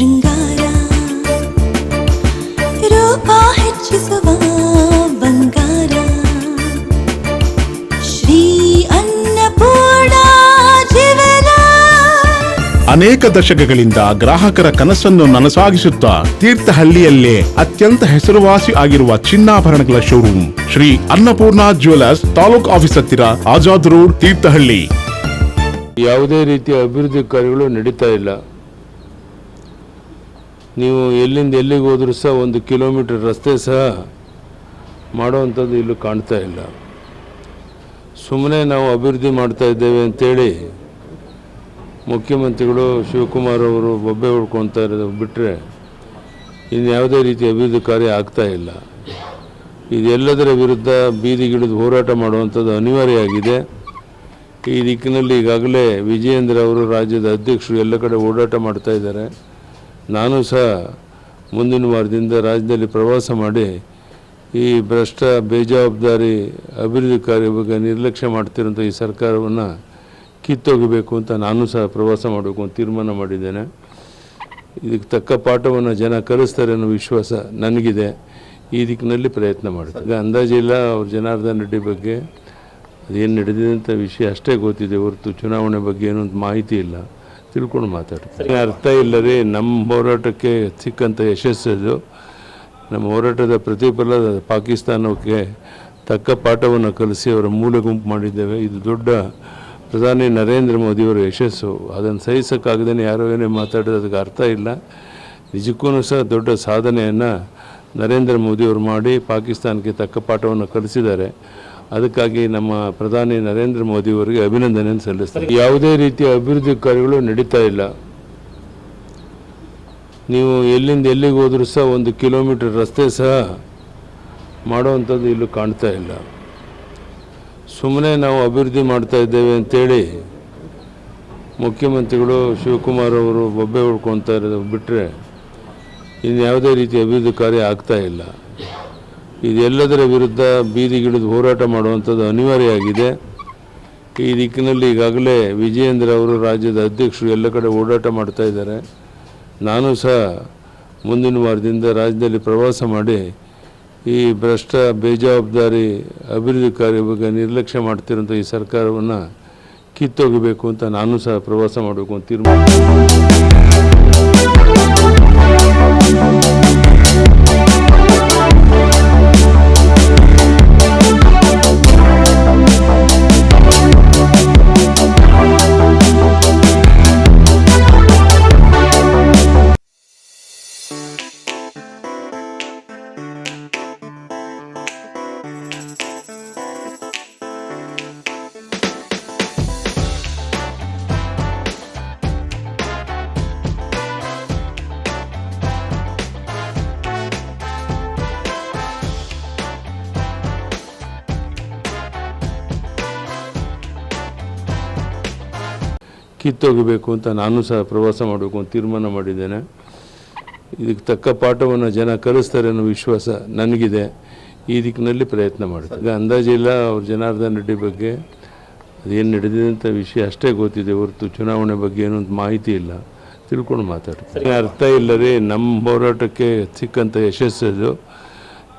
ಶೃಂಗಾರ. ರೂಪ ಹೆಚ್ಚಿಸುವ ಶ್ರೀ ಅನ್ನಪೂರ್ಣ ಜೀವನ. ಅನೇಕ ದಶಕಗಳಿಂದ ಗ್ರಾಹಕರ ಕನಸನ್ನು ನನಸಾಗಿಸುತ್ತಾ ತೀರ್ಥಹಳ್ಳಿಯಲ್ಲೇ ಅತ್ಯಂತ ಹೆಸರುವಾಸಿ ಆಗಿರುವ ಚಿನ್ನಾಭರಣಗಳ showroom Shri Annapurna jewellers taluk office ಹತ್ತಿರ ಆಜಾದ್ ರೋಡ್ ತೀರ್ಥಹಳ್ಳಿ. ಯಾವುದೇ ರೀತಿಯ ಅಭಿವೃದ್ಧಿ ಕಾರ್ಯಗಳು ನಡೀತಾ ಇಲ್ಲ. ನೀವು ಎಲ್ಲಿಂದ ಎಲ್ಲಿಗೆ ಹೋದರೂ ಸಹ ಒಂದು ಕಿಲೋಮೀಟರ್ ರಸ್ತೆ ಸಹ ಮಾಡೋವಂಥದ್ದು ಇಲ್ಲೂ ಕಾಣ್ತಾ ಇಲ್ಲ. ಸುಮ್ಮನೆ ನಾವು ಅಭಿವೃದ್ಧಿ ಮಾಡ್ತಾ ಇದ್ದೇವೆ ಅಂತೇಳಿ ಮುಖ್ಯಮಂತ್ರಿಗಳು ಶಿವಕುಮಾರ್ ಅವರು ಬೊಬ್ಬೆ ಹೊಡ್ಕೊತಾ ಇರೋದು ಬಿಟ್ಟರೆ ಇನ್ನು ಯಾವುದೇ ರೀತಿ ಅಭಿವೃದ್ಧಿ ಕಾರ್ಯ ಆಗ್ತಾ ಇಲ್ಲ. ಇದೆಲ್ಲದರ ವಿರುದ್ಧ ಬೀದಿಗಿಳಿದು ಹೋರಾಟ ಮಾಡುವಂಥದ್ದು ಅನಿವಾರ್ಯ ಆಗಿದೆ ಈ ದಿಕ್ಕಿನಲ್ಲಿ ಈಗಾಗಲೇ ವಿಜಯೇಂದ್ರ ಅವರು ರಾಜ್ಯದ ಅಧ್ಯಕ್ಷರು ಎಲ್ಲ ಕಡೆ ಓಡಾಟ ಮಾಡ್ತಾ ಇದ್ದಾರೆ. ನಾನು ಸಹ ಮುಂದಿನ ವಾರದಿಂದ ರಾಜ್ಯದಲ್ಲಿ ಪ್ರವಾಸ ಮಾಡಿ ಈ ಭ್ರಷ್ಟ, ಬೇಜವಾಬ್ದಾರಿ ಅಭಿವೃದ್ಧಿ ಕಾರ್ಯ ಬಗ್ಗೆ ನಿರ್ಲಕ್ಷ್ಯ ಮಾಡ್ತಿರೋಂಥ ಈ ಸರ್ಕಾರವನ್ನು ಕಿತ್ತೊಗಿಬೇಕು ಅಂತ ನಾನು ಸಹ ಪ್ರವಾಸ ಮಾಡಬೇಕು ಅಂತ ತೀರ್ಮಾನ ಮಾಡಿದ್ದೇನೆ. ಇದಕ್ಕೆ ತಕ್ಕ ಪಾಠವನ್ನು ಜನ ಕಲಿಸ್ತಾರೆ ಅನ್ನೋ ವಿಶ್ವಾಸ ನನಗಿದೆ. ಈ ದಿಕ್ಕಿನಲ್ಲಿ ಪ್ರಯತ್ನ ಮಾಡಿದೆ ಈಗ ಅಂದಾಜಿಲ್ಲ ಅವ್ರ ಜನಾರ್ದನ್ ರೆಡ್ಡಿ ಬಗ್ಗೆ. ಅದೇನು ನಡೆದಿದೆ ಅಂತ ವಿಷಯ ಅಷ್ಟೇ ಗೊತ್ತಿದೆ ಹೊರತು ಚುನಾವಣೆ ಬಗ್ಗೆ ಏನೊಂದು ಮಾಹಿತಿ ಇಲ್ಲ. ತಿಳ್ಕೊಂಡು ಮಾತಾಡ್ತಾರೆ ಅರ್ಥ ಇಲ್ಲ ರೀ ನಮ್ಮ ಹೋರಾಟಕ್ಕೆ ಸಿಕ್ಕಂಥ ಯಶಸ್ಸು ನಮ್ಮ ಹೋರಾಟದ ಪ್ರತಿಫಲ ಪಾಕಿಸ್ತಾನಕ್ಕೆ ತಕ್ಕ ಪಾಠವನ್ನು ಕಲಿಸಿ ಅವರ ಮೂಲ ಗುಂಪು ಮಾಡಿದ್ದೇವೆ. ಇದು ದೊಡ್ಡ ಪ್ರಧಾನಿ ನರೇಂದ್ರ ಮೋದಿಯವರ ಯಶಸ್ಸು. ಅದನ್ನು ಸಹಿಸೋಕ್ಕಾಗದೇ ಯಾರೋ ಏನೇ ಮಾತಾಡೋದು ಅದಕ್ಕೆ ಅರ್ಥ ಇಲ್ಲ. ನಿಜಕ್ಕೂ ಸಹ ದೊಡ್ಡ ಸಾಧನೆಯನ್ನು ನರೇಂದ್ರ ಮೋದಿಯವರು ಮಾಡಿ ಪಾಕಿಸ್ತಾನಕ್ಕೆ ತಕ್ಕ ಪಾಠವನ್ನು ಕಲಿಸಿದ್ದಾರೆ. ಅದಕ್ಕಾಗಿ ನಮ್ಮ ಪ್ರಧಾನಿ ನರೇಂದ್ರ ಮೋದಿಯವರಿಗೆ ಅಭಿನಂದನೆಯನ್ನು ಸಲ್ಲಿಸ್ತಾರೆ ಯಾವುದೇ ರೀತಿಯ ಅಭಿವೃದ್ಧಿ ಕಾರ್ಯಗಳು ನಡೀತಾ ಇಲ್ಲ. ನೀವು ಎಲ್ಲಿಂದ ಎಲ್ಲಿಗೆ ಹೋದರೂ ಸಹ ಒಂದು ಕಿಲೋಮೀಟರ್ ರಸ್ತೆ ಸಹ ಮಾಡೋವಂಥದ್ದು ಇಲ್ಲೂ ಕಾಣ್ತಾ ಇಲ್ಲ. ಸುಮ್ಮನೆ ನಾವು ಅಭಿವೃದ್ಧಿ ಮಾಡ್ತಾ ಇದ್ದೇವೆ ಅಂತೇಳಿ ಮುಖ್ಯಮಂತ್ರಿಗಳು ಶಿವಕುಮಾರ್ ಅವರು ಬೊಬ್ಬೆ ಹೊಡ್ಕೊತಾ ಇರೋದು ಬಿಟ್ಟರೆ ಇನ್ನು ಯಾವುದೇ ರೀತಿ ಅಭಿವೃದ್ಧಿ ಕಾರ್ಯ ಆಗ್ತಾ ಇಲ್ಲ. ಇದೆಲ್ಲದರ ವಿರುದ್ಧ ಬೀದಿಗಿಳಿದು ಹೋರಾಟ ಮಾಡುವಂಥದ್ದು ಅನಿವಾರ್ಯ ಆಗಿದೆ ಈ ದಿಕ್ಕಿನಲ್ಲಿ ಈಗಾಗಲೇ ವಿಜಯೇಂದ್ರ ಅವರು ರಾಜ್ಯದ ಅಧ್ಯಕ್ಷರು ಎಲ್ಲ ಕಡೆ ಓಡಾಟ ಮಾಡ್ತಾ ಇದ್ದಾರೆ. ನಾನು ಸಹ ಮುಂದಿನ ವಾರದಿಂದ ರಾಜ್ಯದಲ್ಲಿ ಪ್ರವಾಸ ಮಾಡಿ ಈ ಭ್ರಷ್ಟ, ಬೇಜವಾಬ್ದಾರಿ ಅಭಿವೃದ್ಧಿ ಕಾರ್ಯ ಬಗ್ಗೆ ನಿರ್ಲಕ್ಷ್ಯ ಮಾಡ್ತಿರೋಂಥ ಈ ಸರ್ಕಾರವನ್ನು ಕಿತ್ತೊಗಿಬೇಕು ಅಂತ ನಾನು ಸಹ ಪ್ರವಾಸ ಮಾಡಬೇಕು ಅಂತ ತೀರ್ಮಾನ ಕಿತ್ತೊಗಿಬೇಕು ಅಂತ ನಾನು ಸಹ ಪ್ರವಾಸ ಮಾಡಬೇಕು ಅಂತ ತೀರ್ಮಾನ ಮಾಡಿದ್ದೇನೆ. ಇದಕ್ಕೆ ತಕ್ಕ ಪಾಠವನ್ನು ಜನ ಕಲಿಸ್ತಾರೆ ಅನ್ನೋ ವಿಶ್ವಾಸ ನನಗಿದೆ. ಈ ದಿಕ್ಕಿನಲ್ಲಿ ಪ್ರಯತ್ನ ಮಾಡಿದೆ ಈಗ ಅಂದಾಜಿಲ್ಲ ಅವ್ರ ಜನಾರ್ದನ್ ರೆಡ್ಡಿ ಬಗ್ಗೆ. ಅದೇನು ನಡೆದಿದೆ ಅಂತ ವಿಷಯ ಅಷ್ಟೇ ಗೊತ್ತಿದೆ. ಹೊರತು ಚುನಾವಣೆ ಬಗ್ಗೆ ಏನೂ ಒಂದು ಮಾಹಿತಿ ಇಲ್ಲ. ತಿಳ್ಕೊಂಡು ಮಾತಾಡ್ತಾರೆ ಅರ್ಥ ಇಲ್ಲ ರೀ ನಮ್ಮ ಹೋರಾಟಕ್ಕೆ ಸಿಕ್ಕಂಥ ಯಶಸ್ಸು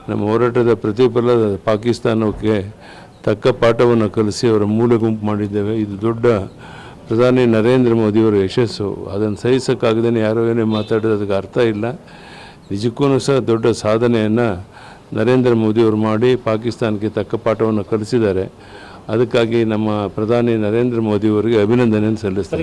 ನಮ್ಮ ಹೋರಾಟದ ಪ್ರತಿಫಲ ಪಾಕಿಸ್ತಾನಕ್ಕೆ ತಕ್ಕ ಪಾಠವನ್ನು ಕಲಿಸಿ ಅವರ ಮೂಲೆ ಗುಂಪು ಮಾಡಿದ್ದೇವೆ. ಇದು ದೊಡ್ಡ ಪ್ರಧಾನಿ ನರೇಂದ್ರ ಮೋದಿಯವರ ಯಶಸ್ಸು. ಅದನ್ನು ಸಹಿಸೋಕ್ಕಾಗದೇ ಯಾರೋ ಏನೇ ಮಾತಾಡೋದು ಅದಕ್ಕೆ ಅರ್ಥ ಇಲ್ಲ. ನಿಜಕ್ಕೂ ಸಹ ದೊಡ್ಡ ಸಾಧನೆಯನ್ನು ನರೇಂದ್ರ ಮೋದಿಯವರು ಮಾಡಿ ಪಾಕಿಸ್ತಾನಕ್ಕೆ ತಕ್ಕ ಪಾಠವನ್ನು ಕಲಿಸಿದ್ದಾರೆ. ಅದಕ್ಕಾಗಿ ನಮ್ಮ ಪ್ರಧಾನಿ ನರೇಂದ್ರ ಮೋದಿಯವರಿಗೆ ಅಭಿನಂದನೆಯನ್ನು ಸಲ್ಲಿಸ್ತಾರೆ